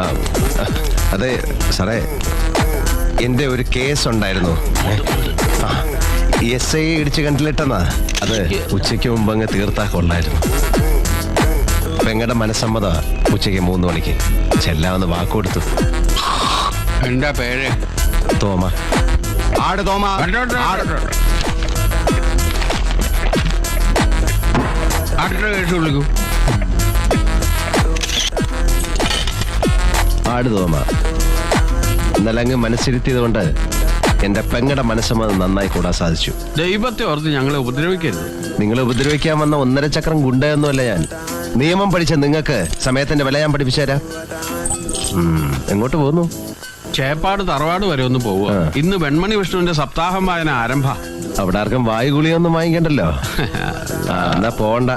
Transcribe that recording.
അതെ സാറേ എന്റെ ഒരു കേസ് ഉണ്ടായിരുന്നു. എസ് ഐ ഇടിച്ച് കണ്ടിലിട്ടെന്നാ അത് ഉച്ചയ്ക്ക് മുമ്പ് അങ്ങ് തീർത്താ കൊള്ളായിരുന്നു. പെങ്ങടെ മനസ്സമ്മത ഉച്ചയ്ക്ക് മൂന്ന് മണിക്ക്? ചെല്ലാമെന്ന് വാക്കുകൊടുത്തു എന്താ പേര്? തോമ. ആട് തോമ. ആട്. അടുത്ത കേസ് വിളിക്കൂ. ആട് തോമ ഇന്നലെ അങ്ങ് മനസ്സിരുത്തിയത് കൊണ്ട് എന്റെ പെങ്ങടെ മനസ്സമ്മതം നന്നായി കൂടാൻ സാധിച്ചു. ദൈവത്തെ ഓർത്ത് ഞങ്ങളെ ഉപദ്രവിക്കരുത്. നിങ്ങൾ ഉപദ്രവിക്കാൻ വന്ന ഒന്നര ചക്രം ഗുണ്ടയൊന്നുമല്ല ഞാൻ. നിയമം പഠിച്ച നിങ്ങൾക്ക് സമയത്തിന്റെ വില ഞാൻ പഠിപ്പിച്ചു തരാം. എങ്ങോട്ട് പോകുന്നു? ചേപ്പാട് തറവാട് വരെ ഒന്ന് പോവുക. ഇന്ന് വെൺമണി വിഷ്ണുവിന്റെ സപ്താഹം വായന ആരംഭ. അവിടെ ആർക്കും വായുഗുളിയൊന്നും വാങ്ങിക്കണ്ടല്ലോ. എന്നാ പോണ്ട.